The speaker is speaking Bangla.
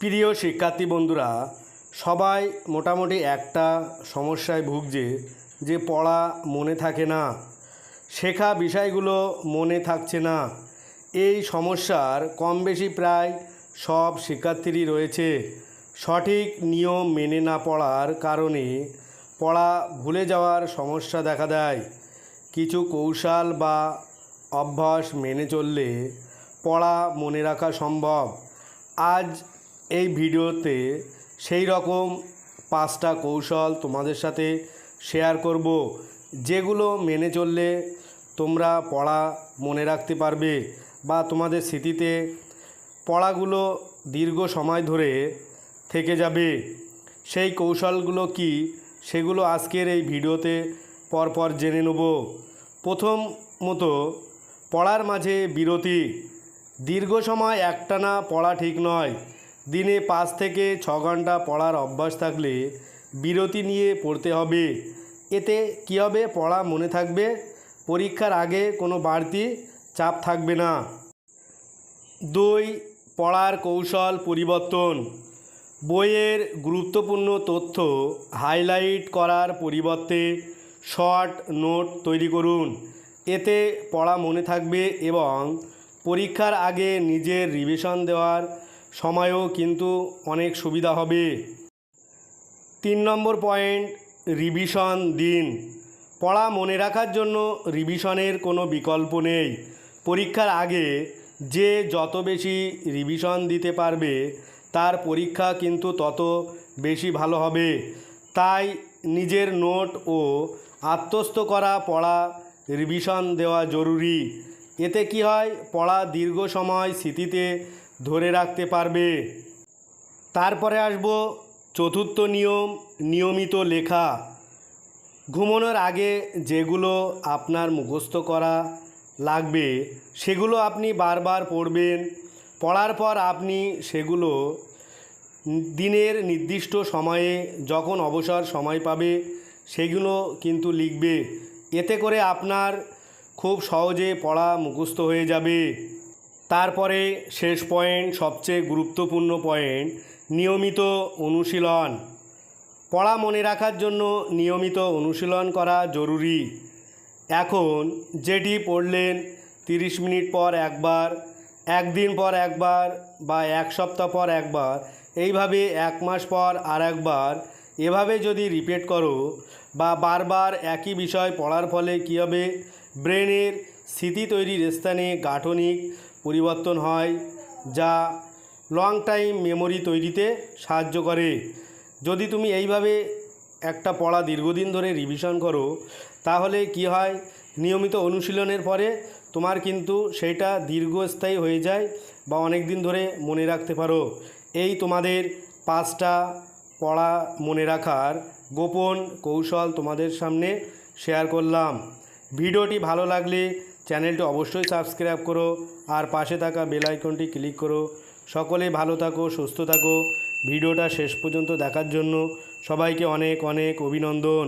প্রিয় শিক্ষার্থী বন্ধুরা, সবাই মোটামুটি একটা সমস্যায় ভুগছে যে পড়া মনে থাকে না, শেখা বিষয়গুলো মনে থাকছে না। এই সমস্যার কম বেশি প্রায় সব শিক্ষার্থীরই রয়েছে। সঠিক নিয়ম মেনে না পড়ার কারণে পড়া ভুলে যাওয়ার সমস্যা দেখা দেয়। কিছু কৌশল বা অভ্যাস মেনে চললে পড়া মনে রাখা সম্ভব। আজ এই ভিডিওতে সেই রকম পাঁচটা কৌশল তোমাদের সাথে শেয়ার করব, যেগুলো মেনে চললে তোমরা পড়া মনে রাখতে পারবে বা তোমাদের স্মৃতিতে পড়াগুলো দীর্ঘ সময় ধরে থেকে যাবে। সেই কৌশলগুলো কি সেগুলো আজকের এই ভিডিওতে পরপর জেনে নেব। প্রথম মতো পড়ার মাঝে বিরতি। দীর্ঘ সময় একটানা পড়া ঠিক নয় দিনে পাঁচ থেকে ছ ঘণ্টা পড়ার অভ্যাস থাকলে বিরতি নিয়ে পড়তে হবে। এতে কী হবে? পড়া মনে থাকবে। পরীক্ষার আগে কোনো বাড়তি চাপ থাকবে না। দুই, পড়ার কৌশল পরিবর্তন। বইয়ের গুরুত্বপূর্ণ তথ্য হাইলাইট করার পরিবর্তে শর্ট নোট তৈরি করুন। এতে পড়া মনে থাকবে এবং পরীক্ষার আগে নিজের রিভিশন দেওয়ার সময়ও কিন্তু অনেক সুবিধা হবে। তিন নম্বর পয়েন্ট রিভিশন দিন। পড়া মনে রাখার জন্য রিভিশনের কোনো বিকল্প নেই। পরীক্ষার আগে যে যত বেশি রিভিশন দিতে পারবে, তার পরীক্ষা কিন্তু তত বেশি ভালো হবে। তাই নিজের নোট ও আত্মস্থ করা পড়া রিভিশন দেওয়া জরুরি। এতে কি হয়? পড়া দীর্ঘ সময় স্মৃতিতে ধরে রাখতে পারবে। তারপরে আসব চতুর্থ নিয়ম, নিয়মিত লেখা। ঘুমানোর আগে যেগুলো আপনার মুখস্থ করা লাগবে, সেগুলো আপনি বারবার পড়বেন। পড়ার পর আপনি সেগুলো দিনের নির্দিষ্ট সময়ে, যখন অবসর সময় পাবে, সেগুলো কিন্তু লিখবে। এতে করে আপনার খুব সহজে পড়া মুখস্থ হয়ে যাবে। তারপরে শেষ পয়েন্ট সবচেয়ে গুরুত্বপূর্ণ পয়েন্ট নিয়মিত অনুশীলন। পড়া মনে রাখার জন্য নিয়মিত অনুশীলন করা জরুরি। এখন যেটি পড়লেন তিরিশ মিনিট পর একবার, একদিন পর একবার বা এক সপ্তাহ পর একবার, এইভাবে এক মাস পর আর একবার, এভাবে যদি রিপিট করো বা বারবার একই বিষয় পড়ার ফলে কী হবে? ব্রেনের স্মৃতি তৈরির স্থানে গাঠনিক পরিবর্তন হয়, যা লং টাইম মেমোরি তৈরিতে সাহায্য করে। যদি তুমি এইভাবে একটা পড়া দীর্ঘদিন ধরে রিভিশন করো, তাহলে কি হয়? নিয়মিত অনুশীলনের পরে তোমার কিন্তু সেটা দীর্ঘস্থায়ী হয়ে যায় বা অনেক দিন ধরে মনে রাখতে পারো। এই তোমাদের পাঁচটা পড়া মনে রাখার গোপন কৌশল তোমাদের সামনে শেয়ার করলাম। ভিডিওটি ভালো লাগলে চ্যানেলটি অবশ্যই সাবস্ক্রাইব করো আর পাশে থাকা বেল ক্লিক করো। সকলে ভালো থাকো, সুস্থ থাকো। ভিডিওটা শেষ পর্যন্ত দেখার জন্য সবাইকে অনেক অনেক অভিনন্দন।